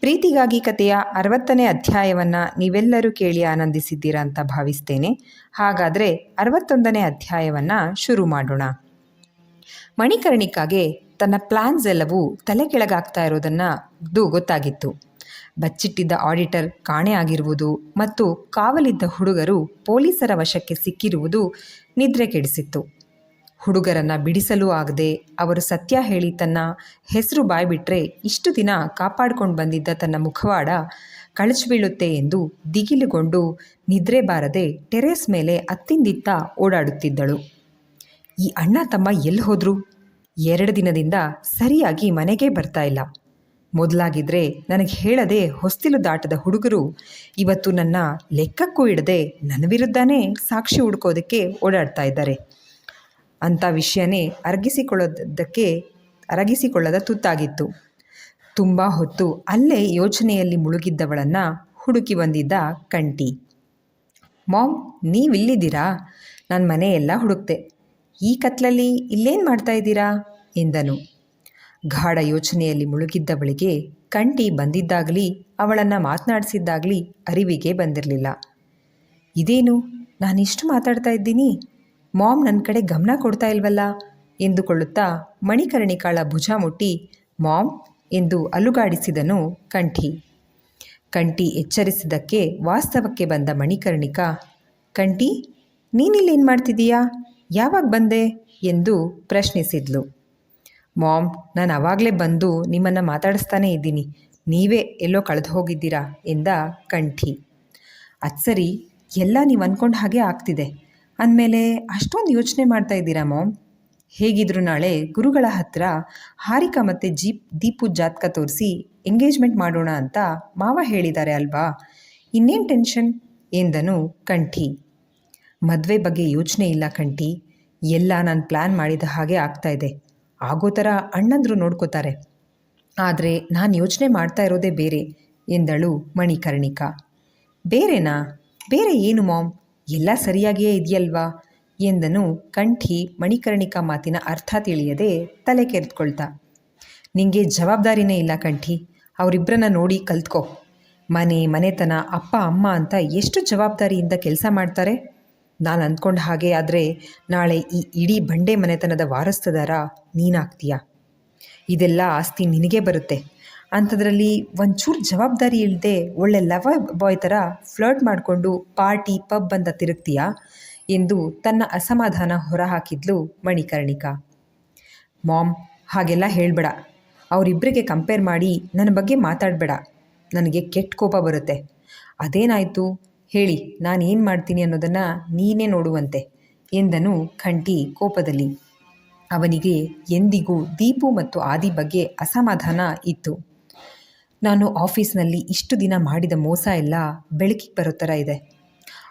ಪ್ರೀತಿಗಾಗಿ ಕಥೆಯ ಅರವತ್ತನೇ ಅಧ್ಯಾಯವನ್ನು ನೀವೆಲ್ಲರೂ ಕೇಳಿ ಆನಂದಿಸಿದ್ದೀರಾ ಅಂತ ಭಾವಿಸ್ತೇನೆ. ಹಾಗಾದರೆ ಅರವತ್ತೊಂದನೇ ಅಧ್ಯಾಯವನ್ನು ಶುರು ಮಾಡೋಣ. ಮಣಿಕರ್ಣಿಕಾಗೆ ತನ್ನ ಪ್ಲ್ಯಾನ್ಸ್ ಎಲ್ಲವೂ ತಲೆ ಕೆಳಗಾಗ್ತಾ ಇರೋದನ್ನು ಗೊತ್ತಾಗಿತ್ತು. ಬಚ್ಚಿಟ್ಟಿದ್ದ ಆಡಿಟರ್ ಕಾಣೆ ಆಗಿರುವುದು ಮತ್ತು ಕಾವಲಿದ್ದ ಹುಡುಗರು ಪೊಲೀಸರ ವಶಕ್ಕೆ ಸಿಕ್ಕಿರುವುದು ನಿದ್ರೆ ಕೆಡಿಸಿತ್ತು. ಹುಡುಗರನ್ನು ಬಿಡಿಸಲೂ ಆಗದೆ ಅವರು ಸತ್ಯ ಹೇಳಿ ತನ್ನ ಹೆಸರು ಬಾಯ್ಬಿಟ್ರೆ ಇಷ್ಟು ದಿನ ಕಾಪಾಡ್ಕೊಂಡು ಬಂದಿದ್ದ ತನ್ನ ಮುಖವಾಡ ಕಳಚಿ ಬೀಳುತ್ತೆ ಎಂದು ದಿಗಿಲುಗೊಂಡು ನಿದ್ರೆ ಬಾರದೆ ಟೆರೇಸ್ ಮೇಲೆ ಅತ್ತಿಂದಿತ್ತ ಓಡಾಡುತ್ತಿದ್ದಳು. ಈ ಅಣ್ಣ ತಮ್ಮ ಎಲ್ಲಿ ಹೋದ್ರು? ಎರಡು ದಿನದಿಂದ ಸರಿಯಾಗಿ ಮನೆಗೆ ಬರ್ತಾ ಇಲ್ಲ. ಮೊದಲಾಗಿದ್ರೆ ನನಗೆ ಹೇಳದೆ ಹೊಸ್ತಿಲು ದಾಟದ ಹುಡುಗರು ಇವತ್ತು ನನ್ನ ಲೆಕ್ಕಕ್ಕೂ ಇಡದೆ ನನ್ನ ವಿರುದ್ಧನೇ ಸಾಕ್ಷಿ ಹುಡ್ಕೋದಕ್ಕೆ ಓಡಾಡ್ತಾ ಇದ್ದಾರೆ. ಅಂಥ ವಿಷಯನೇ ಅರಗಿಸಿಕೊಳ್ಳೋದಕ್ಕೆ ಅರಗಿಸಿಕೊಳ್ಳದ ತುತ್ತಾಗಿತ್ತು. ತುಂಬ ಹೊತ್ತು ಅಲ್ಲೇ ಯೋಚನೆಯಲ್ಲಿ ಮುಳುಗಿದ್ದವಳನ್ನು ಹುಡುಕಿ ಬಂದಿದ್ದ ಕಂಟಿ ಮಾಮ್, ನೀವಿಲ್ಲಿದ್ದೀರಾ? ನನ್ನ ಮನೆಯೆಲ್ಲ ಹುಡುಕ್ತೆ ಈ ಕತ್ಲಲ್ಲಿ ಇಲ್ಲೇನು ಮಾಡ್ತಾ ಇದ್ದೀರಾ? ಎಂದನು. ಗಾಢ ಯೋಚನೆಯಲ್ಲಿ ಮುಳುಗಿದ್ದವಳಿಗೆ ಕಂಟಿ ಬಂದಿದ್ದಾಗಲಿ, ಅವಳನ್ನು ಮಾತನಾಡಿಸಿದ್ದಾಗಲಿ ಅರಿವಿಗೆ ಬಂದಿರಲಿಲ್ಲ. ಇದೇನು? ನಾನಿಷ್ಟು ಮಾತಾಡ್ತಾ ಇದ್ದೀನಿ? ಮಾಮ್ ನನ್ನ ಕಡೆ ಗಮನ ಕೊಡ್ತಾ ಇಲ್ವಲ್ಲ? ಎಂದುಕೊಳ್ಳುತ್ತಾ ಮಣಿಕರ್ಣಿಕಾಳ ಭುಜ ಮುಟ್ಟಿ ಮಾಮ್ ಎಂದು ಅಲುಗಾಡಿಸಿದನು ಕಂಠಿ. ಕಂಠಿ ಎಚ್ಚರಿಸಿದ್ದಕ್ಕೆ ವಾಸ್ತವಕ್ಕೆ ಬಂದ ಮಣಿಕರ್ಣಿಕಾ, ಕಂಠಿ, ನೀನಿಲ್ಲೇನು ಮಾಡ್ತಿದ್ದೀಯಾ ಯಾವಾಗ ಬಂದೆ? ಎಂದು ಪ್ರಶ್ನಿಸಿದ್ಲು. ಮಾಮ್, ನಾನು ಆವಾಗಲೇ ಬಂದು ನಿಮ್ಮನ್ನು ಮಾತಾಡಿಸ್ತಾನೇ ಇದ್ದೀನಿ. ನೀವೇ ಎಲ್ಲೋ ಕಳೆದು ಹೋಗಿದ್ದೀರಾ? ಎಂದ ಕಂಠಿ. ಅದು ಸರಿ, ಎಲ್ಲ ನೀವು ಅಂದ್ಕೊಂಡು ಹಾಗೆ ಆಗ್ತಿದೆ. ಅಂದಮೇಲೆ ಅಷ್ಟೊಂದು ಯೋಚನೆ ಮಾಡ್ತಾ ಇದ್ದೀರಾ ಮಾಮ್ ಹೇಗಿದ್ರು ನಾಳೆ ಗುರುಗಳ ಹತ್ರ ಹಾರಿಕಾ ಮತ್ತು ಜೀಪ್, ದೀಪು ಜಾತಕ ತೋರಿಸಿ ಎಂಗೇಜ್ಮೆಂಟ್ ಮಾಡೋಣ ಅಂತ ಮಾವ ಹೇಳಿದ್ದಾರೆ ಅಲ್ವಾ? ಇನ್ನೇನು ಟೆನ್ಷನ್ ಎಂದನು ಕಂಠಿ. ಮದುವೆ ಬಗ್ಗೆ ಯೋಚನೆ ಇಲ್ಲ ಕಂಠಿ. ಎಲ್ಲ ನಾನು ಪ್ಲ್ಯಾನ್ ಮಾಡಿದ ಹಾಗೆ ಆಗ್ತಾ ಇದೆ. ಆಗೋ ಥರ ಅಣ್ಣಂದ್ರು ನೋಡ್ಕೋತಾರೆ. ಆದರೆ ನಾನು ಯೋಚನೆ ಮಾಡ್ತಾ ಇರೋದೇ ಬೇರೆ, ಎಂದಳು ಮಣಿಕರ್ಣಿಕಾ. ಬೇರೆನಾ? ಬೇರೆ ಏನು ಮಾಮ್ ಎಲ್ಲ ಸರಿಯಾಗಿಯೇ ಇದೆಯಲ್ವಾ? ಎಂದನು ಕಂಠಿ ಮಣಿಕರ್ಣಿಕಾ ಮಾತಿನ ಅರ್ಥ ತಿಳಿಯದೆ ತಲೆ ಕೆರೆದುಕೊಳ್ತಾ. ನಿಂಗೆ ಜವಾಬ್ದಾರಿನೇ ಇಲ್ಲ ಕಂಠಿ ಅವರಿಬ್ಬರನ್ನ ನೋಡಿ ಕಲ್ತ್ಕೋ. ಮನೆ ಮನೆತನ ಅಪ್ಪ ಅಮ್ಮ ಅಂತ ಎಷ್ಟು ಜವಾಬ್ದಾರಿಯಿಂದ ಕೆಲಸ ಮಾಡ್ತಾರೆ? ನಾನು ಅಂದ್ಕೊಂಡ ಹಾಗೆ ಆದರೆ ನಾಳೆ ಈ ಇಡೀ ಬಂಡೆ ಮನೆತನದ ವಾರಸ್ತದಾರ ನೀನಾಗ್ತೀಯ? ಇದೆಲ್ಲ ಆಸ್ತಿ ನಿನಗೆ ಬರುತ್ತೆ. ಅಂಥದ್ರಲ್ಲಿ ಒಂಚೂರು ಜವಾಬ್ದಾರಿ ಇಲ್ಲದೆ ಒಳ್ಳೆ ಲವ ಬಾಯ್ ಥರ ಫ್ಲರ್ಟ್ ಮಾಡಿಕೊಂಡು ಪಾರ್ಟಿ, ಪಬ್ ಅಂತ ತಿರುಗ್ತೀಯಾ? ಎಂದು ತನ್ನ ಅಸಮಾಧಾನ ಹೊರಹಾಕಿದ್ಲು ಮಣಿಕರ್ಣಿಕಾ. ಮಾಮ್, ಹಾಗೆಲ್ಲ ಹೇಳಬೇಡ. ಅವರಿಬ್ಬರಿಗೆ ಕಂಪೇರ್ ಮಾಡಿ ನನ್ನ ಬಗ್ಗೆ ಮಾತಾಡಬೇಡ. ನನಗೆ ಕೆಟ್ಟ ಕೋಪ ಬರುತ್ತೆ. ಅದೇನಾಯಿತು? ಹೇಳಿ ನಾನು ಏನು ಮಾಡ್ತೀನಿ ಅನ್ನೋದನ್ನು ನೀನೇ ನೋಡುವಂತೆ ಎಂದನು ಖಂಟಿ ಕೋಪದಲ್ಲಿ. ಅವನಿಗೆ ಎಂದಿಗೂ ದೀಪು ಮತ್ತು ಆದಿ ಬಗ್ಗೆ ಅಸಮಾಧಾನ ಇತ್ತು. ನಾನು ಆಫೀಸ್ನಲ್ಲಿ ಇಷ್ಟು ದಿನ ಮಾಡಿದ ಮೋಸ ಎಲ್ಲ ಬೆಳಕಿಗೆ ಬರೋ ಥರ ಇದೆ.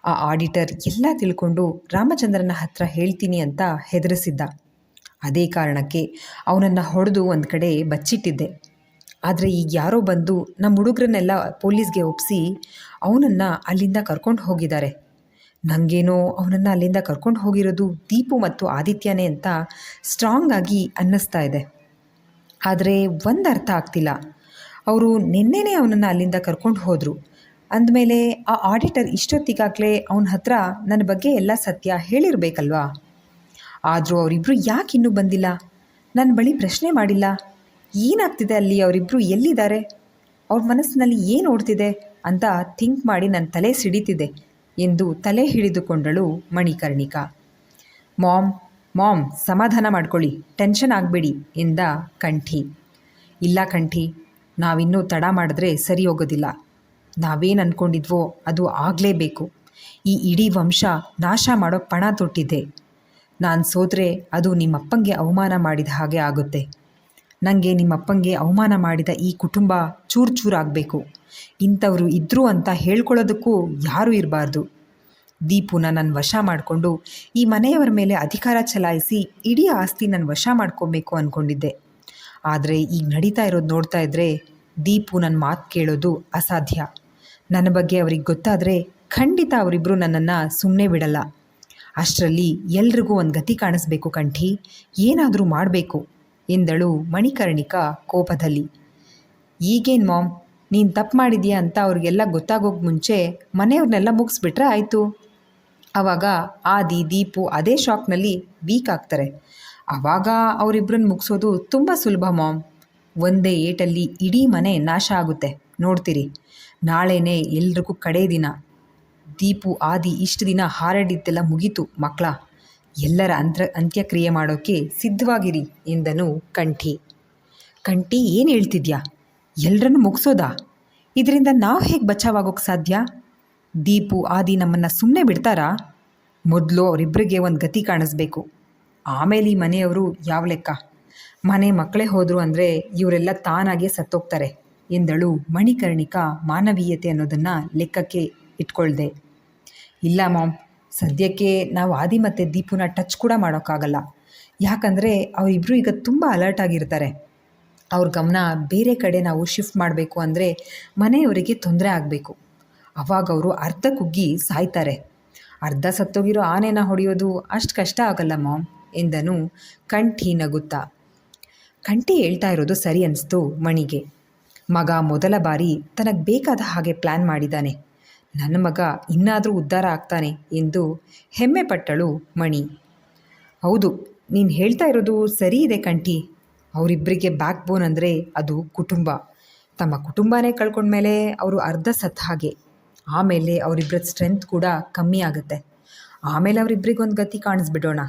ಆ ಆಡಿಟರ್ ಎಲ್ಲ ತಿಳ್ಕೊಂಡು ರಾಮಚಂದ್ರನ ಹತ್ರ ಹೇಳ್ತೀನಿ ಅಂತ ಹೆದರಿಸಿದ್ದ. ಅದೇ ಕಾರಣಕ್ಕೆ ಅವನನ್ನು ಹೊಡೆದು ಒಂದು ಕಡೆ ಬಚ್ಚಿಟ್ಟಿದ್ದೆ. ಆದರೆ ಈಗ ಯಾರೋ ಬಂದು ನಮ್ಮ ಹುಡುಗರನ್ನೆಲ್ಲ ಪೊಲೀಸ್ಗೆ ಒಪ್ಪಿಸಿ ಅವನನ್ನು ಅಲ್ಲಿಂದ ಕರ್ಕೊಂಡು ಹೋಗಿದ್ದಾರೆ. ನನಗೇನೋ ಅವನನ್ನು ಅಲ್ಲಿಂದ ಕರ್ಕೊಂಡು ಹೋಗಿರೋದು ದೀಪು ಮತ್ತು ಆದಿತ್ಯನೇ ಅಂತ ಸ್ಟ್ರಾಂಗ್ ಆಗಿ ಅನ್ನಿಸ್ತಾ ಇದೆ. ಆದರೆ ಒಂದು ಅರ್ಥ ಆಗ್ತಿಲ್ಲ. ಅವರು ನಿನ್ನೆನೇ ಅವನನ್ನು ಅಲ್ಲಿಂದ ಕರ್ಕೊಂಡು ಹೋದರು. ಅಂದಮೇಲೆ ಆ ಆಡಿಟರ್ ಇಷ್ಟೊತ್ತಿಗಾಗಲೇ ಅವನ ಹತ್ರ ನನ್ನ ಬಗ್ಗೆ ಎಲ್ಲ ಸತ್ಯ ಹೇಳಿರಬೇಕಲ್ವಾ? ಆದರೂ ಅವರಿಬ್ಬರು ಯಾಕೆ ಇನ್ನೂ ಬಂದಿಲ್ಲ? ನನ್ನ ಬಳಿ ಪ್ರಶ್ನೆ ಮಾಡಿಲ್ಲ. ಏನಾಗ್ತಿದೆ ಅಲ್ಲಿ ಅವರಿಬ್ಬರು ಎಲ್ಲಿದ್ದಾರೆ? ಅವ್ರ ಮನಸ್ಸಿನಲ್ಲಿ ಏನು ಓಡ್ತಿದೆ ಅಂತ ಥಿಂಕ್ ಮಾಡಿ ನನ್ನ ತಲೆ ಸಿಡಿತಿದೆ ಎಂದು ತಲೆ ಹಿಡಿದುಕೊಂಡಳು ಮಣಿಕರ್ಣಿಕಾ. ಮಾಮ್ ಮಾಮ್, ಸಮಾಧಾನ ಮಾಡ್ಕೊಳ್ಳಿ. ಟೆನ್ಷನ್ ಆಗಬೇಡಿ ಎಂದ ಕಂಠಿ. ಇಲ್ಲ ಕಂಠಿ ನಾವಿನ್ನೂ ತಡ ಮಾಡಿದ್ರೆ ಸರಿ ಹೋಗೋದಿಲ್ಲ. ನಾವೇನು ಅಂದ್ಕೊಂಡಿದ್ವೋ ಅದು ಆಗಲೇಬೇಕು. ಈ ಇಡೀ ವಂಶ ನಾಶ ಮಾಡೋ ಪಣ ತೊಟ್ಟಿದ್ದೆ. ನಾನು ಸೋದ್ರೆ ಅದು ನಿಮ್ಮಪ್ಪಂಗೆ ಅವಮಾನ ಮಾಡಿದ ಹಾಗೆ ಆಗುತ್ತೆ. ನನಗೆ ನಿಮ್ಮಪ್ಪಂಗೆ ಅವಮಾನ ಮಾಡಿದ ಈ ಕುಟುಂಬ ಚೂರು ಚೂರಾಗಬೇಕು ಇಂಥವರು ಇದ್ದರು ಅಂತ ಹೇಳ್ಕೊಳ್ಳೋದಕ್ಕೂ ಯಾರೂ ಇರಬಾರ್ದು. ದೀಪುನ ನನ್ನ ವಶ ಮಾಡಿಕೊಂಡು ಈ ಮನೆಯವರ ಮೇಲೆ ಅಧಿಕಾರ ಚಲಾಯಿಸಿ ಇಡೀ ಆಸ್ತಿ ನನ್ನ ವಶ ಮಾಡ್ಕೊಬೇಕು ಅಂದ್ಕೊಂಡಿದ್ದೆ ಆದರೆ ಈಗ ನಡೀತಾ ಇರೋದು ನೋಡ್ತಾ ಇದ್ದರೆ ದೀಪು ನನ್ನ ಮಾತು ಕೇಳೋದು ಅಸಾಧ್ಯ. ನನ್ನ ಬಗ್ಗೆ ಅವ್ರಿಗೆ ಗೊತ್ತಾದರೆ ಖಂಡಿತ ಅವರಿಬ್ಬರು ನನ್ನನ್ನು ಸುಮ್ಮನೆ ಬಿಡಲ್ಲ. ಅಷ್ಟರಲ್ಲಿ ಎಲ್ರಿಗೂ ಒಂದು ಗತಿ ಕಾಣಿಸ್ಬೇಕು ಕಂಠಿ. ಏನಾದರೂ ಮಾಡಬೇಕು ಎಂದಳು ಮಣಿಕರ್ಣಿಕಾ ಕೋಪದಲ್ಲಿ. ಈಗೇನು ಮಾಮ್, ನೀನು ತಪ್ಪು ಮಾಡಿದೀಯಾ ಅಂತ ಅವ್ರಿಗೆಲ್ಲ ಗೊತ್ತಾಗೋಕೆ ಮುಂಚೆ ಮನೆಯವ್ರನ್ನೆಲ್ಲ ಮುಗಿಸ್ಬಿಟ್ರೆ ಆಯಿತು. ಆವಾಗ ಆದಿ, ದೀಪು ಅದೇ ಶಾಕ್ನಲ್ಲಿ ವೀಕ್ ಆಗ್ತಾರೆ. ಆವಾಗ ಅವರಿಬ್ಬರನ್ನ ಮುಗಿಸೋದು ತುಂಬ ಸುಲಭ, ಮಾಮ್. ಒಂದೇ ಏಟಲ್ಲಿ ಇಡೀ ಮನೆ ನಾಶ ಆಗುತ್ತೆ. ನೋಡ್ತೀರಿ. ನಾಳೆನೇ ಎಲ್ರಿಗೂ ಕಡೇ ದಿನ. ದೀಪು, ಆದಿ ಇಷ್ಟು ದಿನ ಹಾರಾಡಿದ್ದೆಲ್ಲ ಮುಗೀತು ಮಕ್ಕಳ ಎಲ್ಲರ ಅಂತ್ರ, ಅಂತ್ಯಕ್ರಿಯೆ ಮಾಡೋಕ್ಕೆ ಸಿದ್ಧವಾಗಿರಿ ಎಂದನು ಕಂಠಿ. ಕಂಠಿ, ಏನು ಹೇಳ್ತಿದ್ಯಾ? ಎಲ್ಲರನ್ನು ಮುಗಿಸೋದಾ? ಇದರಿಂದ ನಾವು ಹೇಗೆ ಬಚಾವಾಗೋಕ್ಕೆ ಸಾಧ್ಯ? ದೀಪು, ಆದಿ ನಮ್ಮನ್ನು ಸುಮ್ಮನೆ ಬಿಡ್ತಾರಾ? ಮೊದಲು ಅವರಿಬ್ಬರಿಗೆ ಒಂದು ಗತಿ ಕಾಣಿಸ್ಬೇಕು. ಆಮೇಲೆ ಈ ಮನೆಯವರು ಯಾವ ಲೆಕ್ಕ? ಮನೆ ಮಕ್ಕಳೇ ಹೋದರು ಅಂದರೆ ಇವರೆಲ್ಲ ತಾನಾಗೇ ಸತ್ತೋಗ್ತಾರೆ ಎಂದಳು ಮಣಿಕರ್ಣಿಕಾ ಮಾನವೀಯತೆ ಅನ್ನೋದನ್ನು ಲೆಕ್ಕಕ್ಕೆ ಇಟ್ಕೊಳ್ದೆ. ಇಲ್ಲ ಮಾಮ್, ಸದ್ಯಕ್ಕೆ ನಾವು ಆದಿ ಮತ್ತು ದೀಪುನ ಟಚ್ ಕೂಡ ಮಾಡೋಕ್ಕಾಗಲ್ಲ. ಯಾಕಂದರೆ ಅವರಿಬ್ಬರು ಈಗ ತುಂಬ ಅಲರ್ಟ್ ಆಗಿರ್ತಾರೆ. ಅವ್ರ ಗಮನ ಬೇರೆ ಕಡೆ ನಾವು ಶಿಫ್ಟ್ ಮಾಡಬೇಕು ಅಂದರೆ ಮನೆಯವರಿಗೆ ತೊಂದರೆ ಆಗಬೇಕು. ಅವಾಗ ಅವರು ಅರ್ಧ ಕುಗ್ಗಿ ಸಾಯ್ತಾರೆ. ಅರ್ಧ ಸತ್ತೋಗಿರೋ ಆನೆನ ಹೊಡೆಯೋದು ಅಷ್ಟು ಕಷ್ಟ ಆಗಲ್ಲ ಮಾಮ್. ಎಂದನು ಕಂಠಿ ನಗುತ್ತಾ. ಕಂಠಿ ಹೇಳ್ತಾ ಇರೋದು ಸರಿ ಅನ್ನಿಸ್ತು ಮಣಿಗೆ. ಮಗ ಮೊದಲ ಬಾರಿ ತನಗೆ ಬೇಕಾದ ಹಾಗೆ ಪ್ಲ್ಯಾನ್ ಮಾಡಿದ್ದಾನೆ ನನ್ನ ಮಗ ಇನ್ನಾದರೂ ಉದ್ಧಾರ ಆಗ್ತಾನೆ ಎಂದು ಹೆಮ್ಮೆ ಪಟ್ಟಳು ಮಣಿ. ಹೌದು, ನೀನು ಹೇಳ್ತಾ ಇರೋದು ಸರಿ ಇದೆ ಕಂಠಿ. ಅವರಿಬ್ಬರಿಗೆ ಬ್ಯಾಕ್ ಬೋನ್ ಅಂದರೆ ಅದು ಕುಟುಂಬ. ತಮ್ಮ ಕುಟುಂಬನೇ ಕಳ್ಕೊಂಡ್ಮೇಲೆ ಅವರು ಅರ್ಧ ಸತ್ತ ಹಾಗೆ. ಆಮೇಲೆ ಅವರಿಬ್ಬರ ಸ್ಟ್ರೆಂತ್ ಕೂಡ ಕಮ್ಮಿ ಆಗುತ್ತೆ. ಆಮೇಲೆ ಅವರಿಬ್ಬರಿಗೊಂದು ಗತಿ ಕಾಣಿಸ್ಬಿಡೋಣ.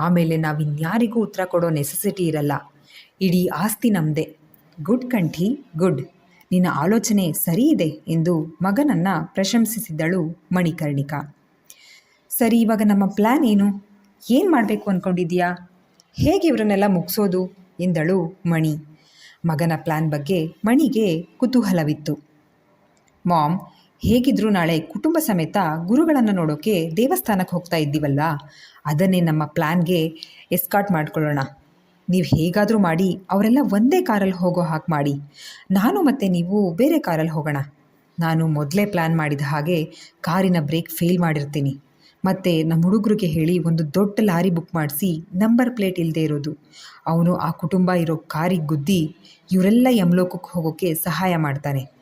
ಆಮೇಲೆ ನಾವು ಇನ್ಯಾರಿಗೂ ಉತ್ತರ ಕೊಡೋ ನೆಸೆಸಿಟಿ ಇರಲ್ಲ. ಇಡೀ ಆಸ್ತಿ ನಮ್ಮದೇ ಗುಡ್ ಕಂಠಿ, ಗುಡ್. ನಿನ್ನ ಆಲೋಚನೆ ಸರಿ ಇದೆ ಎಂದು ಮಗನನ್ನು ಪ್ರಶಂಸಿಸಿದ್ದಳು ಮಣಿಕರ್ಣಿಕಾ. ಸರಿ, ಇವಾಗ ನಮ್ಮ ಪ್ಲ್ಯಾನ್ ಏನು? ಏನು ಮಾಡಬೇಕು ಅಂದ್ಕೊಂಡಿದ್ಯಾ ಹೇಗೆ ಇವರನ್ನೆಲ್ಲ ಮುಗಿಸೋದು? ಎಂದಳು ಮಣಿ. ಮಗನ ಪ್ಲ್ಯಾನ್ ಬಗ್ಗೆ ಮಣಿಗೆ ಕುತೂಹಲವಿತ್ತು. ಮಾಮ್ ಹೇಗಿದ್ರೂ ನಾಳೆ ಕುಟುಂಬ ಸಮೇತ ಗುರುಗಳನ್ನು ನೋಡೋಕೆ ದೇವಸ್ಥಾನಕ್ಕೆ ಹೋಗ್ತಾ ಇದ್ದೀವಲ್ಲ ಅದನ್ನೇ ನಮ್ಮ ಪ್ಲ್ಯಾನ್ಗೆ ಎಸ್ಕಾಟ್ ಮಾಡ್ಕೊಳ್ಳೋಣ. ನೀವು ಹೇಗಾದರೂ ಮಾಡಿ, ಅವರೆಲ್ಲ ಒಂದೇ ಕಾರಲ್ಲಿ ಹೋಗೋ ಹಾಗೆ ಮಾಡಿ. ನಾನು ಮತ್ತು ನೀವು ಬೇರೆ ಕಾರಲ್ಲಿ ಹೋಗೋಣ. ನಾನು ಮೊದಲೇ ಪ್ಲ್ಯಾನ್ ಮಾಡಿದ ಹಾಗೆ ಕಾರಿನ ಬ್ರೇಕ್ ಫೇಲ್ ಮಾಡಿರ್ತೀನಿ. ಮತ್ತು ನಮ್ಮ ಹುಡುಗರಿಗೆ ಹೇಳಿ ಒಂದು ದೊಡ್ಡ ಲಾರಿ ಬುಕ್ ಮಾಡಿಸಿ ನಂಬರ್ ಪ್ಲೇಟ್ ಇಲ್ಲದೆ ಇರೋದು. ಅವನು ಆ ಕುಟುಂಬ ಇರೋ ಕಾರಿಗೆ ಗುದ್ದಿ, ಇವರೆಲ್ಲ ಯಮಲೋಕಕ್ಕೆ ಹೋಗೋಕ್ಕೆ ಸಹಾಯ ಮಾಡ್ತಾನೆ.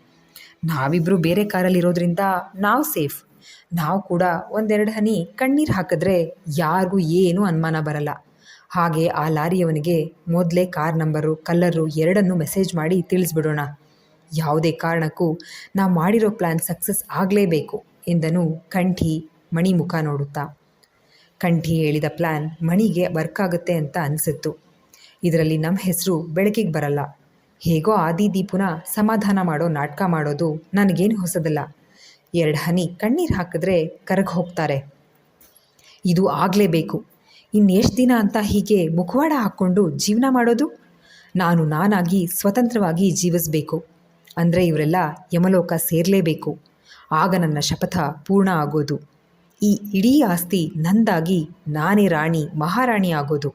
ನಾವಿಬ್ಬರು ಬೇರೆ ಕಾರಲ್ಲಿ ಇರೋದ್ರಿಂದ ನಾವು ಸೇಫ್ ನಾವು ಕೂಡ ಒಂದೆರಡು ಹನಿ ಕಣ್ಣೀರು ಹಾಕಿದ್ರೆ ಯಾರಿಗೂ ಏನೂ ಅನುಮಾನ ಬರಲ್ಲ. ಹಾಗೆ ಆ ಲಾರಿಯವನಿಗೆ ಮೊದಲೇ ಕಾರ್ ನಂಬರು, ಕಲ್ಲರು ಎರಡನ್ನೂ ಮೆಸೇಜ್ ಮಾಡಿ ತಿಳಿಸ್ಬಿಡೋಣ. ಯಾವುದೇ ಕಾರಣಕ್ಕೂ ನಾವು ಮಾಡಿರೋ ಪ್ಲ್ಯಾನ್ ಸಕ್ಸಸ್ ಆಗಲೇಬೇಕು ಎಂದನು ಕಂಠಿ ಮಣಿ ಮುಖ ನೋಡುತ್ತಾ. ಕಂಠಿ ಹೇಳಿದ ಪ್ಲ್ಯಾನ್ ಮಣಿಗೆ ವರ್ಕ್ ಆಗುತ್ತೆ ಅಂತ ಅನಿಸಿತ್ತು. ಇದರಲ್ಲಿ ನಮ್ಮ ಹೆಸರು ಬೆಳಕಿಗೆ ಬರಲ್ಲ. ಹೇಗೋ ಆದಿ ದೀಪುನ ಸಮಾಧಾನ ಮಾಡೋ ನಾಟಕ ಮಾಡೋದು ನನಗೇನು ಹೊಸದಲ್ಲ. ಎರಡು ಹನಿ ಕಣ್ಣೀರು ಹಾಕಿದ್ರೆ ಕರಗ ಹೋಗ್ತಾರೆ. ಇದು ಆಗಲೇಬೇಕು. ಇನ್ನೆಷ್ಟು ದಿನ ಅಂತ ಹೀಗೆ ಮುಖವಾಡ ಹಾಕ್ಕೊಂಡು ಜೀವನ ಮಾಡೋದು? ನಾನು ನಾನಾಗಿ ಸ್ವತಂತ್ರವಾಗಿ ಜೀವಿಸಬೇಕು. ಅಂದರೆ ಇವರೆಲ್ಲ ಯಮಲೋಕ ಸೇರಲೇಬೇಕು. ಆಗ ನನ್ನ ಶಪಥ ಪೂರ್ಣ ಆಗೋದು. ಈ ಇಡೀ ಆಸ್ತಿ ನಂದಾಗಿ ನಾನೇ ರಾಣಿ, ಮಹಾರಾಣಿ ಆಗೋದು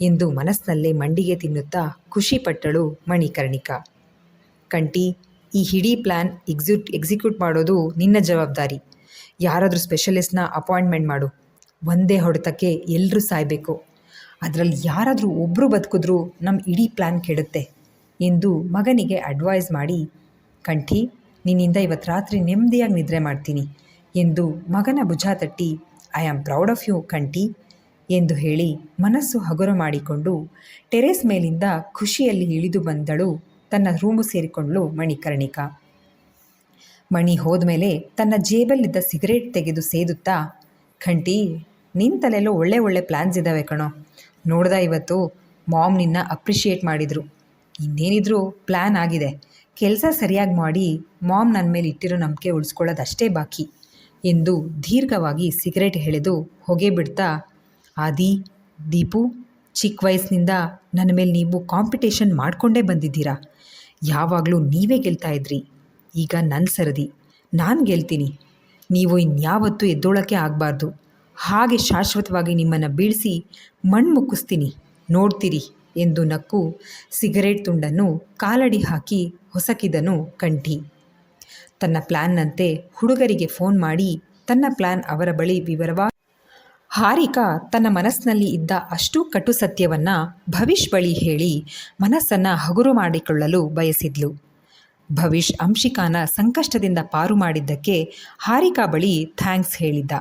ಎಂದು ಮನಸ್ಸಿನಲ್ಲೇ ಮಂಡಿಗೆ ತಿನ್ನುತ್ತಾ ಖುಷಿಪಟ್ಟಳು ಮಣಿಕರ್ಣಿಕಾ. ಕಂಟಿ, ಈ ಹಿಡೀ ಪ್ಲ್ಯಾನ್ ಎಕ್ಸಿಕ್ಯೂಟ್ ಎಕ್ಸಿಕ್ಯೂಟ್ ಮಾಡೋದು ನಿನ್ನ ಜವಾಬ್ದಾರಿ. ಯಾರಾದರೂ ಸ್ಪೆಷಲಿಸ್ಟ್ನ ಅಪಾಯಿಂಟ್ಮೆಂಟ್ ಮಾಡು. ಒಂದೇ ಹೊಡೆತಕ್ಕೆ ಎಲ್ಲರೂ ಸಾಯಬೇಕು. ಅದರಲ್ಲಿ ಯಾರಾದರೂ ಒಬ್ಬರು ಬದುಕಿದ್ರು ನಮ್ಮ ಇಡೀ ಪ್ಲ್ಯಾನ್ ಕೆಡುತ್ತೆ ಎಂದು ಮಗನಿಗೆ ಅಡ್ವೈಸ್ ಮಾಡಿ, ಕಂಠಿ, ನಿನ್ನಿಂದ ಇವತ್ತು ರಾತ್ರಿ ನೆಮ್ಮದಿಯಾಗಿ ನಿದ್ರೆ ಮಾಡ್ತೀನಿ. ಎಂದು ಮಗನ ಭುಜ ತಟ್ಟಿ I am proud of you ಕಂಟಿ ಎಂದು ಹೇಳಿ ಮನಸ್ಸು ಹಗುರ ಮಾಡಿಕೊಂಡು ಟೆರೇಸ್ ಮೇಲಿಂದ ಖುಷಿಯಲ್ಲಿ ಇಳಿದು ಬಂದಳು ತನ್ನ ರೂಮು ಸೇರಿಕೊಂಡಳು ಮಣಿಕರ್ಣಿಕಾ ಮಣಿ ಹೋದ್ಮೇಲೆ ತನ್ನ ಜೇಬಲ್ಲಿದ್ದ ಸಿಗರೇಟ್ ತೆಗೆದು ಸೇದುತ್ತಾ ಖಂಟಿ ನಿನ್ನ ತಲೆಯಲ್ಲೂ ಒಳ್ಳೆ ಒಳ್ಳೆ ಪ್ಲ್ಯಾನ್ಸ್ ಇದ್ದಾವೆ ಕಣೋ. ನೋಡ್ದ ಇವತ್ತು ಮಾಮ್ ನಿನ್ನ ಅಪ್ರಿಷಿಯೇಟ್ ಮಾಡಿದರು. ಇನ್ನೇನಿದ್ರು ಪ್ಲ್ಯಾನ್ ಆಗಿದೆ. ಕೆಲಸ ಸರಿಯಾಗಿ ಮಾಡಿ ಮಾಮ್ ನನ್ನ ಮೇಲೆ ಇಟ್ಟಿರೋ ನಂಬಿಕೆ ಉಳಿಸ್ಕೊಳ್ಳೋದಷ್ಟೇ ಬಾಕಿ. ಎಂದು ದೀರ್ಘವಾಗಿ ಸಿಗರೆಟ್ ಎಳೆದು ಹೊಗೆ ಬಿಡ್ತಾ, ಆದಿ, ದೀಪು, ಚಿಕ್ಕ ವಯಸ್ಸಿನಿಂದ ನನ್ನ ಮೇಲೆ ನೀವು ಕಾಂಪಿಟೇಷನ್ ಮಾಡಿಕೊಂಡೇ ಬಂದಿದ್ದೀರಾ? ಯಾವಾಗಲೂ ನೀವೇ ಗೆಲ್ತಾ ಇದ್ರಿ. ಈಗ ನನ್ನ ಸರದಿ. ನಾನು ಗೆಲ್ತೀನಿ. ನೀವು ಇನ್ಯಾವತ್ತೂ ಎದ್ದೋಳಕ್ಕೆ ಆಗಬಾರ್ದು. ಹಾಗೆ ಶಾಶ್ವತವಾಗಿ ನಿಮ್ಮನ್ನು ಬೀಳಿಸಿ ಮಣ್ಣು ಮುಕ್ಕಿಸ್ತೀನಿ. ನೋಡ್ತೀರಿ ಎಂದು ನಕ್ಕು ಸಿಗರೇಟ್ ತುಂಡನ್ನು ಕಾಲಡಿ ಹಾಕಿ ಹೊಸಕಿದನು ಕಂಠಿ. ತನ್ನ ಪ್ಲಾನ್ನಂತೆ ಹುಡುಗರಿಗೆ ಫೋನ್ ಮಾಡಿ ತನ್ನ ಪ್ಲಾನ್ ಅವರ ಬಳಿ ವಿವರವಾಗಿ ಹಾರಿಕಾ ತನ್ನ ಮನಸ್ಸಿನಲ್ಲಿ ಇದ್ದ ಅಷ್ಟೂ ಕಟು ಸತ್ಯವನ್ನು ಭವಿಷ್ ಬಳಿ ಹೇಳಿ ಮನಸ್ಸನ್ನು ಹಗುರು ಮಾಡಿಕೊಳ್ಳಲು ಬಯಸಿದ್ಲು. ಭವಿಷ್ ಅಂಶಿಕಾನ ಸಂಕಷ್ಟದಿಂದ ಪಾರು ಮಾಡಿದ್ದಕ್ಕೆ ಹಾರಿಕಾ ಬಳಿ ಥ್ಯಾಂಕ್ಸ್ ಹೇಳಿದ್ದ.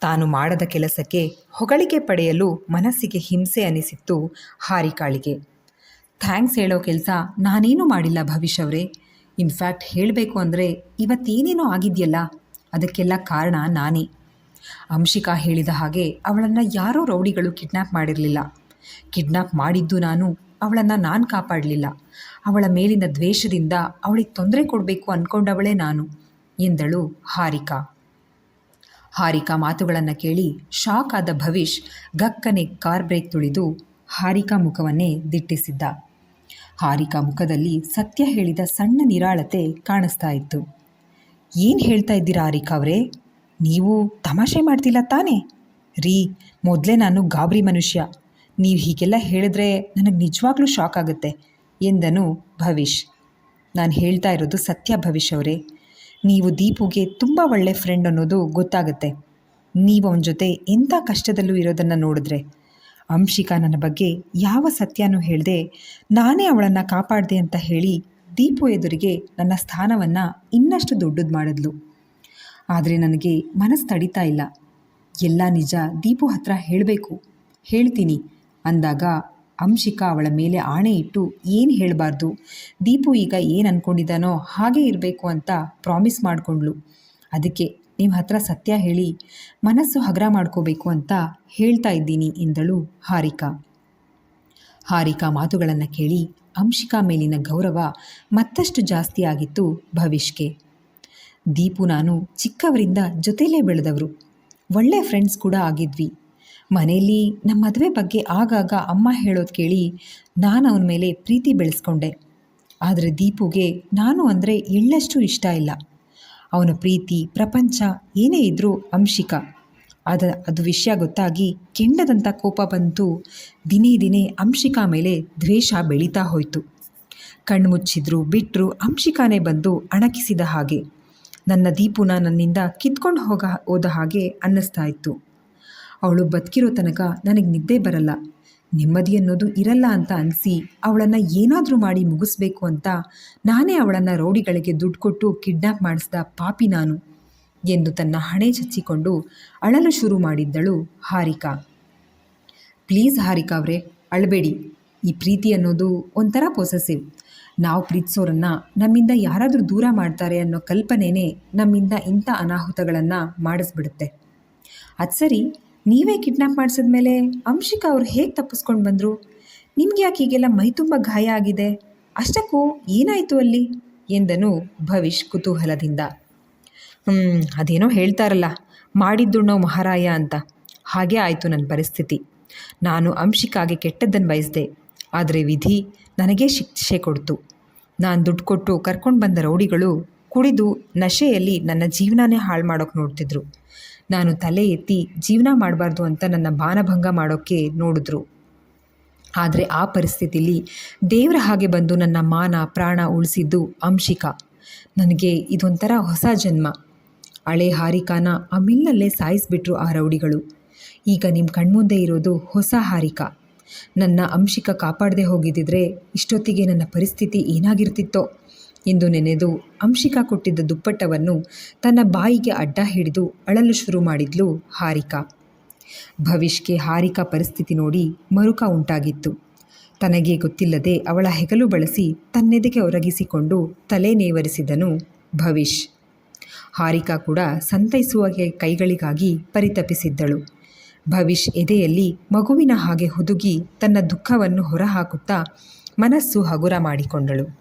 ತಾನು ಮಾಡದ ಕೆಲಸಕ್ಕೆ ಹೊಗಳಿಕೆ ಪಡೆಯಲು ಮನಸ್ಸಿಗೆ ಹಿಂಸೆ ಅನಿಸಿತ್ತು ಹಾರಿಕಾಳಿಗೆ. ಥ್ಯಾಂಕ್ಸ್ ಹೇಳೋ ಕೆಲಸ ನಾನೇನೂ ಮಾಡಿಲ್ಲ ಭವಿಷ್ ಅವರೇ. ಇನ್ಫ್ಯಾಕ್ಟ್ ಹೇಳಬೇಕು ಅಂದರೆ, ಇವತ್ತೇನೇನೋ ಆಗಿದೆಯಲ್ಲ, ಅದಕ್ಕೆಲ್ಲ ಕಾರಣ ನಾನೇ. ಅಂಶಿಕಾ ಹೇಳಿದ ಹಾಗೆ, ಅವಳನ್ನು ಯಾರೋ ರೌಡಿಗಳು ಕಿಡ್ನ್ಯಾಪ್ ಮಾಡಿರಲಿಲ್ಲ. ಕಿಡ್ನ್ಯಾಪ್ ಮಾಡಿದ್ದು ನಾನು, ಅವಳನ್ನು ನಾನು ಕಾಪಾಡಲಿಲ್ಲ. ಅವಳ ಮೇಲಿನ ದ್ವೇಷದಿಂದ ಅವಳಿಗೆ ತೊಂದರೆ ಕೊಡಬೇಕು ಅಂದ್ಕೊಂಡವಳೇ ನಾನು, ಎಂದಳು ಹಾರಿಕಾ. ಹಾರಿಕಾ ಮಾತುಗಳನ್ನು ಕೇಳಿ ಶಾಕ್ ಆದ ಭವಿಷ್ ಗಕ್ಕನೆ ಕಾರ್ ಬ್ರೇಕ್ ತುಳಿದು ಹಾರಿಕಾ ಮುಖವನ್ನೇ ದಿಟ್ಟಿಸಿದ್ದ. ಹಾರಿಕಾ ಮುಖದಲ್ಲಿ ಸತ್ಯ ಹೇಳಿದ ಸಣ್ಣ ನಿರಾಳತೆ ಕಾಣಿಸ್ತಾ ಇತ್ತು. ಏನು ಹೇಳ್ತಾ ಇದ್ದೀರಾ ಹಾರಿಕಾ ಅವರೇ? ನೀವು ತಮಾಷೆ ಮಾಡ್ತಿಲ್ಲ ತಾನೇ? ರೀ, ಮೊದಲೇ ನಾನು ಗಾಬರಿ ಮನುಷ್ಯ. ನೀವು ಹೀಗೆಲ್ಲ ಹೇಳಿದ್ರೆ ನನಗೆ ನಿಜವಾಗ್ಲೂ ಶಾಕ್ ಆಗುತ್ತೆ ಎಂದನು ಭವಿಷ್. ನಾನು ಹೇಳ್ತಾ ಇರೋದು ಸತ್ಯ ಭವಿಷ್ ಅವರೇ. ನೀವು ದೀಪುಗೆ ತುಂಬ ಒಳ್ಳೆ ಫ್ರೆಂಡ್ ಅನ್ನೋದು ಗೊತ್ತಾಗುತ್ತೆ. ನೀವು ಅವನ ಜೊತೆ ಎಂಥ ಕಷ್ಟದಲ್ಲೂ ಇರೋದನ್ನು ನೋಡಿದ್ರೆ. ಅಂಶಿಕಾ ನನ್ನ ಬಗ್ಗೆ ಯಾವ ಸತ್ಯನೂ ಹೇಳದೆ, ನಾನೇ ಅವಳನ್ನು ಕಾಪಾಡಿದೆ ಅಂತ ಹೇಳಿ ದೀಪು ಎದುರಿಗೆ ನನ್ನ ಸ್ಥಾನವನ್ನು ಇನ್ನಷ್ಟು ದೊಡ್ಡದು ಮಾಡಿದ್ಲು. ಆದರೆ ನನಗೆ ಮನಸ್ಸು ತಡಿತಾ ಇಲ್ಲ. ಎಲ್ಲ ನಿಜ ದೀಪು ಹತ್ರ ಹೇಳಬೇಕು. ಹೇಳ್ತೀನಿ ಅಂದಾಗ ಅಂಶಿಕಾ ಅವಳ ಮೇಲೆ ಆಣೆ ಇಟ್ಟು ಏನು ಹೇಳಬಾರ್ದು? ದೀಪು ಈಗ ಏನು ಅಂದ್ಕೊಂಡಿದ್ದಾನೋ ಹಾಗೇ ಇರಬೇಕು ಅಂತ ಪ್ರಾಮಿಸ್ ಮಾಡಿಕೊಂಡ್ಳು. ಅದಕ್ಕೆ ನಿಮ್ಮ ಹತ್ರ ಸತ್ಯ ಹೇಳಿ, ಮನಸ್ಸು ಹಗರ ಮಾಡ್ಕೋಬೇಕು ಅಂತ ಹೇಳ್ತಾ ಇದ್ದೀನಿ ಎಂದಳು ಹಾರಿಕಾ. ಹಾರಿಕಾ ಮಾತುಗಳನ್ನು ಕೇಳಿ ಅಂಶಿಕಾ ಮೇಲಿನ ಗೌರವ ಮತ್ತಷ್ಟು ಜಾಸ್ತಿ ಆಗಿತ್ತು ಭವಿಷ್ಗೆ. ದೀಪು ನಾನು ಚಿಕ್ಕವರಿಂದ ಜೊತೆಲೇ ಬೆಳೆದವರು. ಒಳ್ಳೆ ಫ್ರೆಂಡ್ಸ್ ಕೂಡ ಆಗಿದ್ವಿ. ಮನೆಯಲ್ಲಿ ನಮ್ಮ ಮದುವೆ ಬಗ್ಗೆ ಆಗಾಗ ಅಮ್ಮ ಹೇಳೋದು ಕೇಳಿ ನಾನು ಅವನ ಮೇಲೆ ಪ್ರೀತಿ ಬೆಳೆಸ್ಕೊಂಡೆ. ಆದರೆ ದೀಪುಗೆ ನಾನು ಅಂದರೆ ಎಳ್ಳಷ್ಟು ಇಷ್ಟ ಇಲ್ಲ. ಅವನ ಪ್ರೀತಿ, ಪ್ರಪಂಚ ಏನೇ ಇದ್ದರೂ ಅಂಶಿಕ. ಅದ ಅದು ವಿಷಯ ಗೊತ್ತಾಗಿ ಕೆಂಡದಂಥ ಕೋಪ ಬಂತು. ದಿನೇ ದಿನೇ ಅಂಶಿಕಾ ಮೇಲೆ ದ್ವೇಷ ಬೆಳೀತಾ ಹೋಯಿತು. ಕಣ್ಣು ಮುಚ್ಚಿದ್ರು ಬಿಟ್ಟರು ಅಂಶಿಕಾನೇ ಬಂದು ಅಣಕಿಸಿದ ಹಾಗೆ. ನನ್ನ ದೀಪುನ ನನ್ನಿಂದ ಕಿತ್ಕೊಂಡು ಹೋಗ, ಹೋದ ಹಾಗೆ ಅನ್ನಿಸ್ತಾ ಇತ್ತು. ಅವಳು ಬದುಕಿರೋ ತನಕ ನನಗೆ ನಿದ್ದೆ ಬರಲ್ಲ. ನೆಮ್ಮದಿ ಅನ್ನೋದು ಇರಲ್ಲ ಅಂತ ಅನಿಸಿ ಅವಳನ್ನು ಏನಾದರೂ ಮಾಡಿ ಮುಗಿಸ್ಬೇಕು ಅಂತ ನಾನೇ ಅವಳನ್ನು ರೌಡಿಗಳಿಗೆ ದುಡ್ಡು ಕೊಟ್ಟು ಕಿಡ್ನಾಪ್ ಮಾಡಿಸಿದ ಪಾಪಿ ನಾನು ಎಂದು ತನ್ನ ಹಣೆ ಚಚ್ಚಿಕೊಂಡು ಅಳಲು ಶುರು ಮಾಡಿದ್ದಳು ಹಾರಿಕಾ. ಪ್ಲೀಸ್ ಹಾರಿಕಾ ಅವರೇ, ಅಳಬೇಡಿ. ಈ ಪ್ರೀತಿ ಅನ್ನೋದು ಒಂಥರ ಪೊಸೆಸಿವ್. ನಾವು ಪ್ರೀತಿಸೋರನ್ನು ನಮ್ಮಿಂದ ಯಾರಾದರೂ ದೂರ ಮಾಡ್ತಾರೆ ಅನ್ನೋ ಕಲ್ಪನೆನೇ ನಮ್ಮಿಂದ ಇಂಥ ಅನಾಹುತಗಳನ್ನು ಮಾಡಿಸ್ಬಿಡುತ್ತೆ. ಅದು ಸರಿ ನೀವೇ ಕಿಡ್ನಾಪ್ ಮಾಡಿಸಿದ ಮೇಲೆ ಅಂಶಿಕಾ ಅವ್ರು ಹೇಗೆ ತಪ್ಪಿಸ್ಕೊಂಡು ಬಂದರು? ನಿಮ್ಗೆ ಯಾಕೆ ಹೀಗೆಲ್ಲ ಮೈ ತುಂಬ ಗಾಯ ಆಗಿದೆ? ಅಷ್ಟಕ್ಕೂ ಏನಾಯಿತು ಅಲ್ಲಿ? ಎಂದನು ಭವಿಷ್ ಕುತೂಹಲದಿಂದ. ಹ್ಞೂ ಅದೇನೋ ಹೇಳ್ತಾರಲ್ಲ ಮಾಡಿದ್ದುಣ್ಣೋ ಮಹಾರಾಯ ಅಂತ. ಹಾಗೆ ಆಯಿತು ನನ್ನ ಪರಿಸ್ಥಿತಿ. ನಾನು ಅಂಶಿಕಾಗೆ ಕೆಟ್ಟದ್ದನ್ನು ಬಯಸಿದೆ. ಆದರೆ ವಿಧಿ ನನಗೆ ಶಿಕ್ಷೆ ಕೊಡ್ತು. ನಾನು ದುಡ್ಡು ಕೊಟ್ಟು ಕರ್ಕೊಂಡು ಬಂದ ರೌಡಿಗಳು ಕುಡಿದು ನಶೆಯಲ್ಲಿ ನನ್ನ ಜೀವನನೇ ಹಾಳು ಮಾಡೋಕೆ ನೋಡ್ತಿದ್ರು. ನಾನು ತಲೆ ಎತ್ತಿ ಜೀವನ ಮಾಡಬಾರ್ದು ಅಂತ ನನ್ನ ಬಾನಭಂಗ ಮಾಡೋಕ್ಕೆ ನೋಡಿದ್ರು. ಆದರೆ ಆ ಪರಿಸ್ಥಿತಿಲಿ ದೇವರ ಹಾಗೆ ಬಂದು ನನ್ನ ಮಾನ, ಪ್ರಾಣ ಉಳಿಸಿದ್ದು ಅಂಶಿಕ. ನನಗೆ ಇದೊಂಥರ ಹೊಸ ಜನ್ಮ. ಹಳೆ ಹಾರಿಕಾನ ಆ ಮಿಲ್ಲಲ್ಲೇ ಸಾಯಿಸಿಬಿಟ್ರು ಆ ರೌಡಿಗಳು. ಈಗ ನಿಮ್ಮ ಕಣ್ಮುಂದೆ ಇರೋದು ಹೊಸ ಹಾರಿಕಾ. ನನ್ನ ಅಂಶಿಕ ಕಾಪಾಡದೆ ಹೋಗಿದ್ದಿದ್ರೆ ಇಷ್ಟೊತ್ತಿಗೆ ನನ್ನ ಪರಿಸ್ಥಿತಿ ಏನಾಗಿರ್ತಿತ್ತೋ? ಎಂದು ನೆನೆದು ಅಂಶಿಕಾ ಕೊಟ್ಟಿದ್ದ ದುಪ್ಪಟ್ಟವನ್ನು ತನ್ನ ಬಾಯಿಗೆ ಅಡ್ಡ ಹಿಡಿದು ಅಳಲು ಶುರು ಮಾಡಿದ್ಲು ಹಾರಿಕಾ. ಭವಿಷ್ಗೆ ಹಾರಿಕಾ ಪರಿಸ್ಥಿತಿ ನೋಡಿ ಮರುಕ ಉಂಟಾಗಿತ್ತು. ತನಗೆ ಗೊತ್ತಿಲ್ಲದೆ ಅವಳ ಹೆಗಲು ಬಳಸಿ ತನ್ನೆದೆಗೆ ಒರಗಿಸಿಕೊಂಡು ತಲೆ ನೇವರಿಸಿದನು ಭವಿಷ್. ಹಾರಿಕಾ ಕೂಡ ಸಂತೈಸುವ ಕೈಗಳಿಗಾಗಿ ಪರಿತಪಿಸಿದ್ದಳು. ಭವಿಷ್ ಎದೆಯಲ್ಲಿ ಮಗುವಿನ ಹಾಗೆ ಹುದುಗಿ ತನ್ನ ದುಃಖವನ್ನು ಹೊರಹಾಕುತ್ತಾ ಮನಸ್ಸು ಹಗುರ ಮಾಡಿಕೊಂಡಳು.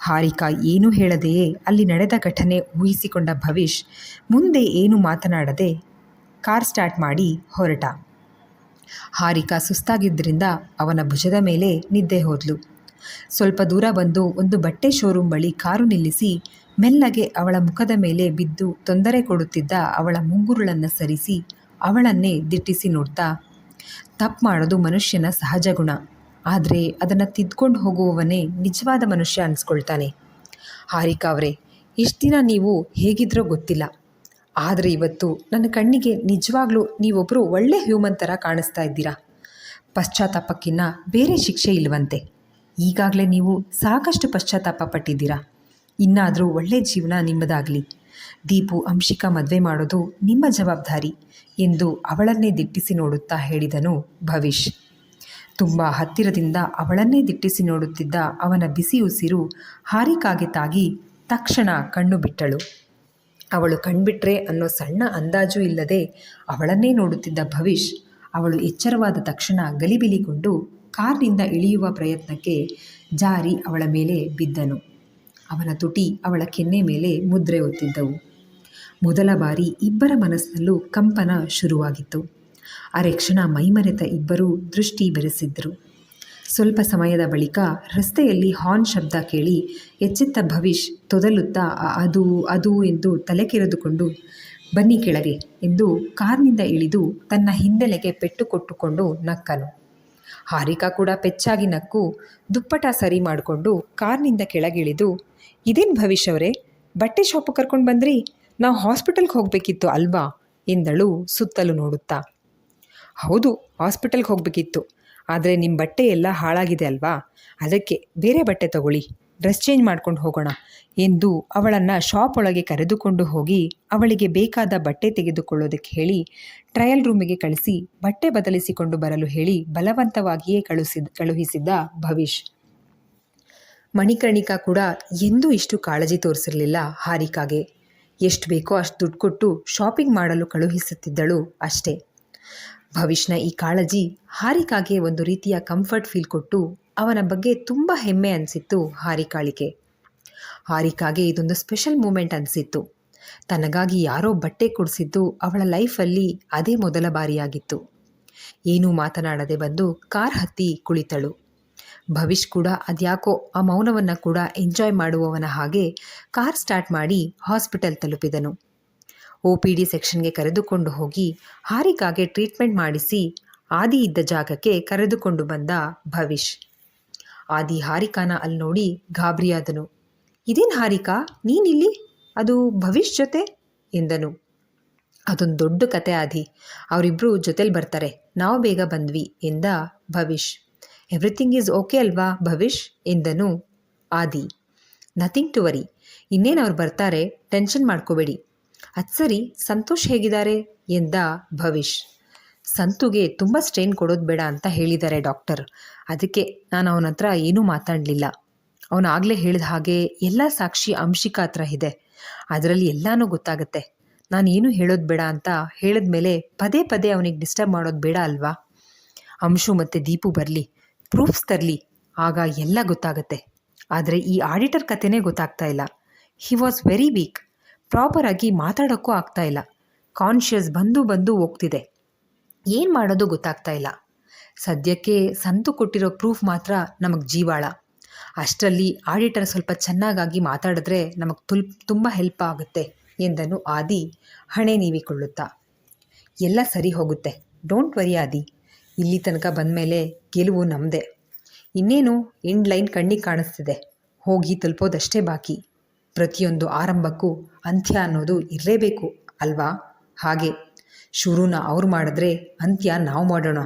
ಹಾರಿಕಾ ಏನೂ ಹೇಳದೆಯೇ ಅಲ್ಲಿ ನಡೆದ ಘಟನೆ ಊಹಿಸಿಕೊಂಡ ಭವಿಷ್ ಮುಂದೆ ಏನು ಮಾತನಾಡದೆ ಕಾರ್ ಸ್ಟಾರ್ಟ್ ಮಾಡಿ ಹೊರಟ. ಹಾರಿಕಾ ಸುಸ್ತಾಗಿದ್ದರಿಂದ ಅವನ ಭುಜದ ಮೇಲೆ ನಿದ್ದೆ ಹೋದ್ಲು. ಸ್ವಲ್ಪ ದೂರ ಬಂದು ಒಂದು ಬಟ್ಟೆ ಶೋರೂಮ್ ಬಳಿ ಕಾರು ನಿಲ್ಲಿಸಿ ಮೆಲ್ಲಗೆ ಅವಳ ಮುಖದ ಮೇಲೆ ಬಿದ್ದು ತೊಂದರೆ ಕೊಡುತ್ತಿದ್ದ ಅವಳ ಮುಂಗುರುಳನ್ನು ಸರಿಸಿ ಅವಳನ್ನೇ ದಿಟ್ಟಿಸಿ ನೋಡ್ತಾ ತಪ್ಪು ಮಾಡೋದು ಮನುಷ್ಯನ ಸಹಜ ಗುಣ. ಆದರೆ ಅದನ್ನು ತಿದ್ಕೊಂಡು ಹೋಗುವವನೇ ನಿಜವಾದ ಮನುಷ್ಯ ಅನ್ಸ್ಕೊಳ್ತಾನೆ. ಹಾರಿಕಾ ಅವರೇ, ಇಷ್ಟು ದಿನ ನೀವು ಹೇಗಿದ್ರೋ ಗೊತ್ತಿಲ್ಲ. ಆದರೆ ಇವತ್ತು ನನ್ನ ಕಣ್ಣಿಗೆ ನಿಜವಾಗ್ಲೂ ನೀವೊಬ್ಬರು ಒಳ್ಳೆ ಹ್ಯೂಮನ್ ಥರ ಕಾಣಿಸ್ತಾ ಇದ್ದೀರಾ. ಪಶ್ಚಾತ್ತಾಪಕ್ಕಿನ್ನ ಬೇರೆ ಶಿಕ್ಷೆ ಇಲ್ಲವಂತೆ ಈಗಾಗಲೇ ನೀವು ಸಾಕಷ್ಟು ಪಶ್ಚಾತ್ತಾಪ ಪಟ್ಟಿದ್ದೀರಾ. ಇನ್ನಾದರೂ ಒಳ್ಳೆ ಜೀವನ ನಿಮ್ಮದಾಗಲಿ. ದೀಪು, ಅಂಶಿಕಾ ಮದುವೆ ಮಾಡೋದು ನಿಮ್ಮ ಜವಾಬ್ದಾರಿ ಎಂದು ಅವಳನ್ನೇ ದಿಟ್ಟಿಸಿ ನೋಡುತ್ತಾ ಹೇಳಿದನು ಭವಿಷ್ ತುಂಬ ಹತ್ತಿರದಿಂದ ಅವಳನ್ನೇ ದಿಟ್ಟಿಸಿ ನೋಡುತ್ತಿದ್ದ ಅವನ ಬಿಸಿ ಉಸಿರು ಹಾರಿಕಾಗೆ ತಾಗಿ ತಕ್ಷಣ ಕಣ್ಣು ಬಿಟ್ಟಳು. ಅವಳು ಕಣ್ಬಿಟ್ರೆ ಅನ್ನೋ ಸಣ್ಣ ಅಂದಾಜು ಇಲ್ಲದೆ ಅವಳನ್ನೇ ನೋಡುತ್ತಿದ್ದ ಭವಿಷ್ ಅವಳು ಎಚ್ಚರವಾದ ತಕ್ಷಣ ಗಲಿಬಿಲಿಗೊಂಡು ಕಾರ್ನಿಂದ ಇಳಿಯುವ ಪ್ರಯತ್ನಕ್ಕೆ ಜಾರಿ ಅವಳ ಮೇಲೆ ಬಿದ್ದನು. ಅವನ ತುಟಿ ಅವಳ ಕೆನ್ನೆ ಮೇಲೆ ಮುದ್ರೆ ಒತ್ತಿದ್ದವು. ಮೊದಲ ಬಾರಿ ಇಬ್ಬರ ಮನಸ್ಸಿನಲ್ಲೂ ಕಂಪನ ಶುರುವಾಗಿತ್ತು. ಅರೆ ಕ್ಷಣ ಮೈಮರೆತ ಇಬ್ಬರೂ ದೃಷ್ಟಿ ಬೆರೆಸಿದ್ದರು. ಸ್ವಲ್ಪ ಸಮಯದ ಬಳಿಕ ರಸ್ತೆಯಲ್ಲಿ ಹಾರ್ನ್ ಶಬ್ದ ಕೇಳಿ ಎಚ್ಚೆತ್ತ ಭವಿಷ್ ತೊದಲುತ್ತಾ ಅದು ಅದು ಎಂದು ತಲೆ ಕೆರೆದುಕೊಂಡು, ಬನ್ನಿ ಕೆಳಗೆ ಎಂದು ಕಾರ್ನಿಂದ ಇಳಿದು ತನ್ನ ಹಿಂದೆಲೆಗೆ ಪೆಟ್ಟು ಕೊಟ್ಟುಕೊಂಡು ನಕ್ಕನು. ಹಾರಿಕಾ ಕೂಡ ಪೆಚ್ಚಾಗಿ ನಕ್ಕು, ದುಪ್ಪಟ ಸರಿ ಮಾಡಿಕೊಂಡು ಕಾರ್ನಿಂದ ಕೆಳಗಿಳಿದು, ಇದೇನು ಭವಿಷ್ ಅವರೇ, ಬಟ್ಟೆ ಶಾಪ್ ಕರ್ಕೊಂಡು ಬಂದ್ರಿ? ನಾವು ಹಾಸ್ಪಿಟಲ್ಗೆ ಹೋಗಬೇಕಿತ್ತು ಅಲ್ವಾ? ಎಂದಳು ಸುತ್ತಲೂ ನೋಡುತ್ತಾ. ಹೌದು, ಹಾಸ್ಪಿಟಲ್ಗೆ ಹೋಗಬೇಕಿತ್ತು. ಆದರೆ ನಿಮ್ಮ ಬಟ್ಟೆ ಎಲ್ಲ ಹಾಳಾಗಿದೆ ಅಲ್ವಾ? ಅದಕ್ಕೆ ಬೇರೆ ಬಟ್ಟೆ ತಗೊಳ್ಳಿ. ಡ್ರೆಸ್ ಚೇಂಜ್ ಮಾಡ್ಕೊಂಡು ಹೋಗೋಣ ಎಂದು ಅವಳನ್ನು ಶಾಪ್ ಒಳಗೆ ಕರೆದುಕೊಂಡು ಹೋಗಿ ಅವಳಿಗೆ ಬೇಕಾದ ಬಟ್ಟೆ ತೆಗೆದುಕೊಳ್ಳೋದಕ್ಕೆ ಹೇಳಿ ಟ್ರಯಲ್ ರೂಮಿಗೆ ಕಳಿಸಿ ಬಟ್ಟೆ ಬದಲಿಸಿಕೊಂಡು ಬರಲು ಹೇಳಿ ಬಲವಂತವಾಗಿಯೇ ಕಳುಹಿಸಿದ ಕಳುಹಿಸಿದ್ದ ಭವಿಷ್. ಮಣಿಕರ್ಣಿಕಾ ಕೂಡ ಎಂದೂ ಇಷ್ಟು ಕಾಳಜಿ ತೋರಿಸಿರಲಿಲ್ಲ ಹಾರಿಕಾಗೆ. ಎಷ್ಟು ಬೇಕೋ ಅಷ್ಟು ದುಡ್ಡು ಕೊಟ್ಟು ಶಾಪಿಂಗ್ ಮಾಡಲು ಕಳುಹಿಸುತ್ತಿದ್ದಳು ಅಷ್ಟೇ. ಭವಿಷ್ನ ಈ ಕಾಳಜಿ ಹಾರಿಕಾಗೆ ಒಂದು ರೀತಿಯ ಕಂಫರ್ಟ್ ಫೀಲ್ ಕೊಟ್ಟು ಅವನ ಬಗ್ಗೆ ತುಂಬ ಹೆಮ್ಮೆ ಅನಿಸಿತ್ತು ಹಾರಿಕಾಳಿಗೆ. ಹಾರಿಕಾಗೆ ಇದೊಂದು ಸ್ಪೆಷಲ್ ಮೂಮೆಂಟ್ ಅನಿಸಿತ್ತು. ತನಗಾಗಿ ಯಾರೋ ಬಟ್ಟೆ ಕೊಡಿಸಿದ್ದು ಅವಳ ಲೈಫಲ್ಲಿ ಅದೇ ಮೊದಲ ಬಾರಿಯಾಗಿತ್ತು. ಏನೂ ಮಾತನಾಡದೆ ಬಂದು ಕಾರ್ ಹತ್ತಿ ಕುಳಿತಳು. ಭವಿಷ್ ಕೂಡ ಅದ್ಯಾಕೋ ಆ ಮೌನವನ್ನು ಕೂಡ ಎಂಜಾಯ್ ಮಾಡುವವನ ಹಾಗೆ ಕಾರ್ ಸ್ಟಾರ್ಟ್ ಮಾಡಿ ಹಾಸ್ಪಿಟಲ್ ತಲುಪಿದನು. ಒ ಪಿ ಡಿ ಸೆಕ್ಷನ್ಗೆ ಕರೆದುಕೊಂಡು ಹೋಗಿ ಹಾರಿಕಾಗೆ ಟ್ರೀಟ್ಮೆಂಟ್ ಮಾಡಿಸಿ ಆದಿ ಇದ್ದ ಜಾಗಕ್ಕೆ ಕರೆದುಕೊಂಡು ಬಂದ ಭವಿಷ್ ಆದಿ ಹಾರಿಕಾನ ಅಲ್ಲಿ ನೋಡಿ ಗಾಬರಿಯಾದನು. ಇದೇನು ಹಾರಿಕಾ? ನೀನಿಲ್ಲಿ? ಅದು ಭವಿಷ್ ಜೊತೆ? ಎಂದನು. ಅದೊಂದು ದೊಡ್ಡ ಕತೆ ಆದಿ. ಅವರಿಬ್ಬರು ಜೊತೆಲಿ ಬರ್ತಾರೆ. ನಾವು ಬೇಗ ಬಂದ್ವಿ ಎಂದ ಭವಿಷ್ ಎವ್ರಿಥಿಂಗ್ ಈಸ್ ಓಕೆ ಅಲ್ವಾ ಭವಿಷ್ ಎಂದನು ಆದಿ. Nothing to worry. ಇನ್ನೇನು ಅವ್ರು ಬರ್ತಾರೆ, ಟೆನ್ಷನ್ ಮಾಡ್ಕೋಬೇಡಿ. ಅದು ಸರಿ, ಸಂತೋಷ್ ಹೇಗಿದ್ದಾರೆ? ಎಂದ ಭವಿಷ್. ಸಂತುಗೆ ತುಂಬ ಸ್ಟ್ರೈನ್ ಕೊಡೋದು ಬೇಡ ಅಂತ ಹೇಳಿದ್ದಾರೆ ಡಾಕ್ಟರ್ ಅದಕ್ಕೆ ನಾನು ಅವನ ಹತ್ರ ಏನೂ ಮಾತಾಡಲಿಲ್ಲ. ಅವನು ಆಗಲೇ ಹೇಳಿದ ಹಾಗೆ ಎಲ್ಲ ಸಾಕ್ಷಿ ಅಂಶಿಕಾ ಹತ್ರ ಇದೆ. ಅದರಲ್ಲಿ ಎಲ್ಲನೂ ಗೊತ್ತಾಗುತ್ತೆ. ನಾನು ಏನೂ ಹೇಳೋದು ಬೇಡ ಅಂತ ಹೇಳಿದ್ಮೇಲೆ ಪದೇ ಪದೇ ಅವನಿಗೆ ಡಿಸ್ಟರ್ಬ್ ಮಾಡೋದು ಬೇಡ ಅಲ್ವಾ? ಅಂಶು ಮತ್ತು ದೀಪು ಬರಲಿ. ಪ್ರೂಫ್ಸ್ ತರಲಿ. ಆಗ ಎಲ್ಲ ಗೊತ್ತಾಗುತ್ತೆ. ಆದರೆ ಈ ಆಡಿಟರ್ ಕಥೆನೇ ಗೊತ್ತಾಗ್ತಾ ಇಲ್ಲ. ಹಿ ವಾಸ್ ವೆರಿ ವೀಕ್ ಪ್ರಾಪರಾಗಿ ಮಾತಾಡೋಕ್ಕೂ ಆಗ್ತಾ ಇಲ್ಲ. ಕಾನ್ಷಿಯಸ್ ಬಂದು ಬಂದು ಹೋಗ್ತಿದೆ. ಏನು ಮಾಡೋದು ಗೊತ್ತಾಗ್ತಾ ಇಲ್ಲ. ಸದ್ಯಕ್ಕೆ ಸಂತು ಕೊಟ್ಟಿರೋ ಪ್ರೂಫ್ ಮಾತ್ರ ನಮಗೆ ಜೀವಾಳ. ಅಷ್ಟರಲ್ಲಿ ಆಡಿಟರ್ ಸ್ವಲ್ಪ ಚೆನ್ನಾಗಾಗಿ ಮಾತಾಡಿದ್ರೆ ನಮಗೆ ತುಲ್, ತುಂಬ ಹೆಲ್ಪ್ ಆಗುತ್ತೆ ಎಂದನು ಆದಿ ಹಣೆ ನೀವಿಕೊಳ್ಳುತ್ತಾ. ಎಲ್ಲ ಸರಿ ಹೋಗುತ್ತೆ. ಡೋಂಟ್ ವರಿ ಆದಿ. ಇಲ್ಲಿ ತನಕ ಬಂದಮೇಲೆ ಗೆಲುವು ನಮ್ಮದೇ ಇನ್ನೇನು ಎಂಡ್ ಲೈನ್ ಕಣ್ಣಿಗೆ ಕಾಣಿಸ್ತಿದೆ. ಹೋಗಿ ತಲುಪೋದಷ್ಟೇ ಬಾಕಿ. ಪ್ರತಿಯೊಂದು ಆರಂಭಕ್ಕೂ ಅಂತ್ಯ ಅನ್ನೋದು ಇರಲೇಬೇಕು ಅಲ್ವಾ? ಹಾಗೆ ಶುರುನ ಅವ್ರು ಮಾಡಿದ್ರೆ ಅಂತ್ಯ ನಾವು ಮಾಡೋಣ.